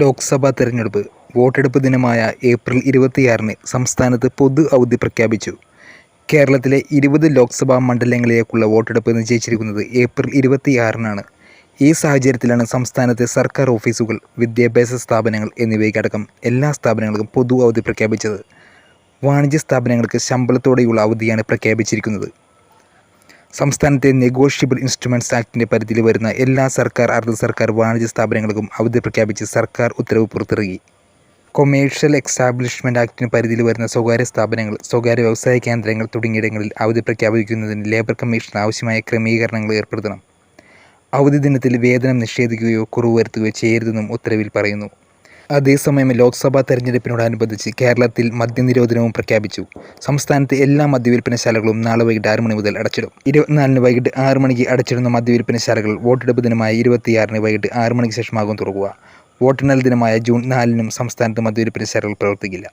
ലോക്സഭാ തെരഞ്ഞെടുപ്പ് വോട്ടെടുപ്പ് ദിനമായ ഏപ്രിൽ ഇരുപത്തിയാറിന് സംസ്ഥാനത്ത് പൊതു അവധി പ്രഖ്യാപിച്ചു. കേരളത്തിലെ ഇരുപത് ലോക്സഭാ മണ്ഡലങ്ങളിലേക്കുള്ള വോട്ടെടുപ്പ് നിശ്ചയിച്ചിരിക്കുന്നത് ഏപ്രിൽ ഇരുപത്തിയാറിനാണ്. ഈ സാഹചര്യത്തിലാണ് സംസ്ഥാനത്തെ സർക്കാർ ഓഫീസുകൾ വിദ്യാഭ്യാസ സ്ഥാപനങ്ങൾ എന്നിവയ്ക്കടക്കം എല്ലാ സ്ഥാപനങ്ങൾക്കും പൊതു അവധി പ്രഖ്യാപിച്ചത്. വാണിജ്യ സ്ഥാപനങ്ങൾക്ക് ശമ്പളത്തോടെയുള്ള അവധിയാണ് പ്രഖ്യാപിച്ചിരിക്കുന്നത്. സംസ്ഥാനത്തെ നെഗോഷ്യബിൾ ഇൻസ്ട്രുമെന്റ്സ് ആക്ടിന്റെ പരിധിയിൽ വരുന്ന എല്ലാ സർക്കാർ അർദ്ധ സർക്കാർ വാണിജ്യ സ്ഥാപനങ്ങൾക്കും അവധി പ്രഖ്യാപിച്ച് സർക്കാർ ഉത്തരവ് പുറത്തിറങ്ങി കൊമേഴ്ഷ്യൽ എക്സാബ്ലിഷ്മെന്റ് ആക്ടിന് പരിധിയിൽ വരുന്ന സ്വകാര്യ സ്ഥാപനങ്ങൾ സ്വകാര്യ വ്യവസായ കേന്ദ്രങ്ങൾ തുടങ്ങിയിടങ്ങളിൽ അവധി പ്രഖ്യാപിക്കുന്നതിന് ലേബർ കമ്മീഷൻ ആവശ്യമായ ക്രമീകരണങ്ങൾ ഏർപ്പെടുത്തണം. അവധി ദിനത്തിൽ വേതനം നിഷേധിക്കുകയോ കുറവ് വരുത്തുകയോ ചെയ്യരുതെന്നും ഉത്തരവിൽ പറയുന്നു. അതേസമയം ലോക്സഭാ തെരഞ്ഞെടുപ്പിനോടനുബന്ധിച്ച് കേരളത്തിൽ മദ്യനിരോധനവും പ്രഖ്യാപിച്ചു. സംസ്ഥാനത്തെ എല്ലാ മദ്യവിൽപ്പനശാലകളും നാളെ വൈകിട്ട് ആറ് മണി മുതൽ അടച്ചിടും. ഇരുപത്തിനാലിന് വൈകിട്ട് ആറ് മണിക്ക് അടച്ചിടുന്ന മദ്യവിൽപ്പനശാലകൾ വോട്ടെടുപ്പ് ദിനമായ ഇരുപത്തിയാറിന് വൈകിട്ട് ആറ് മണിക്ക് ശേഷമാകും തുറക്കുക. വോട്ടെണ്ണൽ ദിനമായ ജൂൺ നാലിനും സംസ്ഥാനത്ത് മദ്യവിൽപ്പനശാലകൾ പ്രവർത്തിക്കില്ല.